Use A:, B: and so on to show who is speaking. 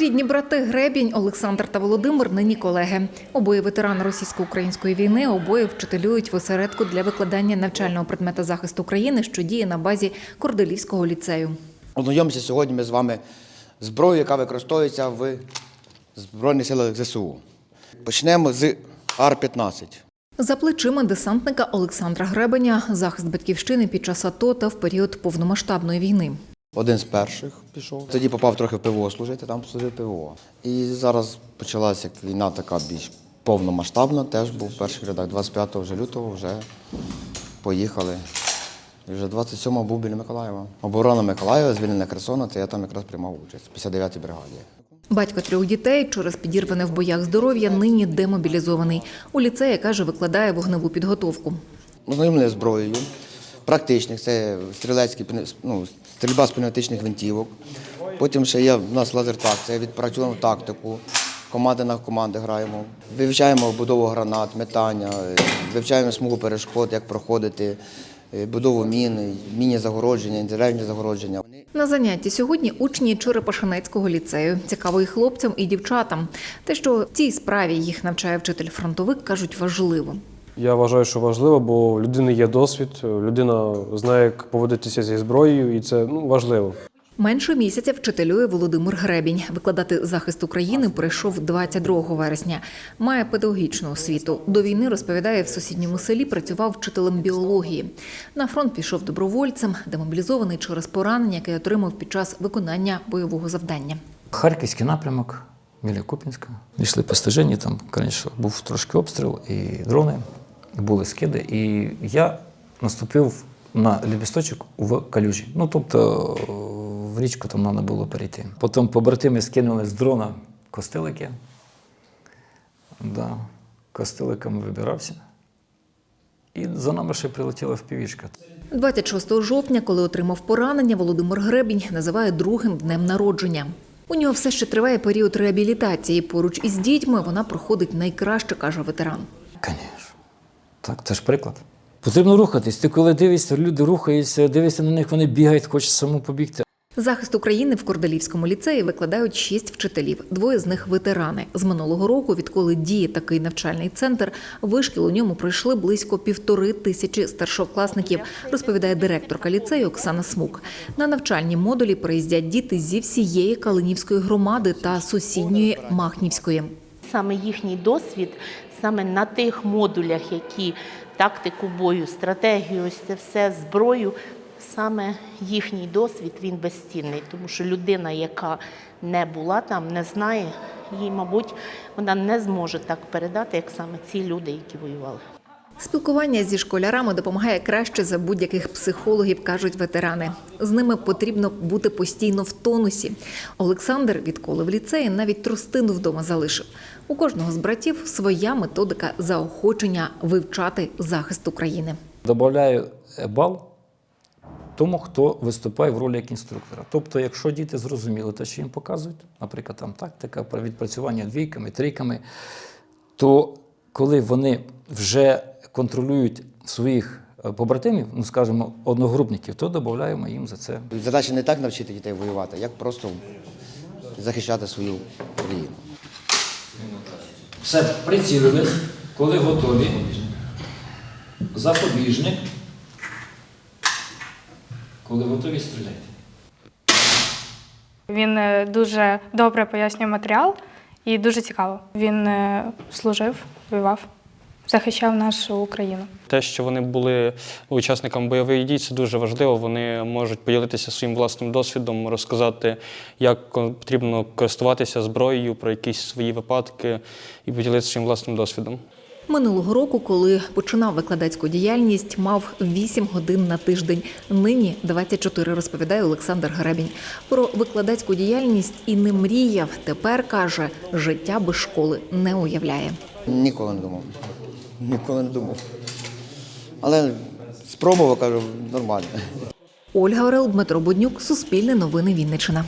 A: Рідні брати Гребінь, Олександр та Володимир нині колеги. Обоє ветерани російсько-української війни, обоє вчителюють в осередку для викладання навчального предмета захисту України, що діє на базі Корделівського ліцею.
B: Ознайомимося сьогодні ми з вами з зброєю, яка використовується в Збройних силах ЗСУ. Почнемо з Ар-15.
A: За плечима десантника Олександра Гребеня захист батьківщини під час АТО та в період повномасштабної війни.
B: Один з перших пішов. Тоді попав трохи в ПВО служити, там служив ПВО. І зараз почалася війна така більш повномасштабна, теж був в перших рядах. 25 вже лютого вже поїхали. І вже 27-го був біля Миколаєва. Оборона Миколаєва, звільнення Херсона, це я там якраз приймав участь, в 59-й бригаді.
A: Батько трьох дітей через підірване в боях здоров'я нині демобілізований. У ліцеї, каже, викладає вогневу підготовку.
B: Ознайомлення з зброєю, практичних, це стрілецькі, ну, стрільба з пневматичних гвинтівок. Потім ще є в нас лазертак, це відпрацьовуємо тактику, команди на команди граємо. Вивчаємо будову гранат, метання, е, вивчаємо смугу перешкод, як проходити, е, будову мін, міні загородження, інтернетні загородження.
A: На занятті сьогодні учні Черепашинецького ліцею. Цікаво і хлопцям, і дівчатам. Те, що в цій справі їх навчає вчитель-фронтовик, кажуть важливо.
C: Я вважаю, що важливо, бо в людини є досвід, людина знає, як поводитися зі зброєю, і це ну, важливо.
A: Менше місяця вчителює Володимир Гребінь. Викладати захист України прийшов 22 вересня. Має педагогічну освіту. До війни розповідає в сусідньому селі. Працював вчителем біології. На фронт пішов добровольцем, демобілізований через поранення, яке отримав під час виконання бойового завдання.
D: Харківський напрямок, біля Купінська. Йшли по стежині, там, звісно, був трошки обстріл і дрони, були скиди. І я наступив на ліпісточок в калюжі. Ну, тобто в річку там треба було перейти. Потім побратими скинули з дрона костилики. Да, костиликами вибирався. І за нами ще прилетіла впівішка.
A: 26 жовтня, коли отримав поранення, Володимир Гребінь називає другим днем народження. У нього все ще триває період реабілітації. Поруч із дітьми вона проходить найкраще, каже ветеран.
D: Звісно. Так, це ж приклад. Потрібно рухатись. Ти коли дивишся, люди рухаються, дивишся на них, вони бігають, хочеш саму побігти.
A: Захист України в Корделівському ліцеї викладають шість вчителів. Двоє з них ветерани. З минулого року, відколи діє такий навчальний центр, вишкіл у ньому пройшли близько півтори тисячі старшокласників, розповідає директорка ліцею Оксана Смук. На навчальні модулі приїздять діти зі всієї Калинівської громади та сусідньої Махнівської.
E: Саме їхній досвід, саме на тих модулях, які тактику бою, стратегію, ось це все зброю. Саме їхній досвід він безцінний, тому що людина, яка не була там, не знає, їй, мабуть, вона не зможе так передати, як саме ці люди, які воювали.
A: Спілкування зі школярами допомагає краще за будь-яких психологів, кажуть ветерани. З ними потрібно бути постійно в тонусі. Олександр, відколи в ліцеї, навіть тростину вдома залишив. У кожного з братів своя методика заохочення вивчати захист України.
D: Добавляю е, бал тому, хто виступає в ролі як інструктора. Тобто, якщо діти зрозуміли те, що їм показують, наприклад, там тактика про відпрацювання двійками, трійками, то коли вони вже контролюють своїх е, побратимів, ну скажімо, одногрупників, то додаємо їм за це
B: Задача не так навчити дітей воювати, як просто захищати свою країну.
D: Все, прицілились, коли готові. Запобіжник. Коли готові стріляти.
F: Він е, дуже добре пояснює матеріал і дуже цікаво. Він е, служив, воював, захищав нашу Україну.
G: Те, що вони були учасниками бойових дій, це дуже важливо. Вони можуть поділитися своїм власним досвідом, розказати, як потрібно користуватися зброєю, про якісь свої випадки і поділитися своїм власним досвідом.
A: Минулого року, коли починав викладацьку діяльність, мав 8 годин на тиждень. Нині 24, розповідає Олександр Гребінь. Про викладацьку діяльність і не мріяв. Тепер каже, життя без школи не уявляє.
B: Ніколи не думав. Ніколи не думав. Але спробував, кажу, нормально.
A: Ольга Орел, Дмитро Буднюк, Суспільне новини Вінниччина.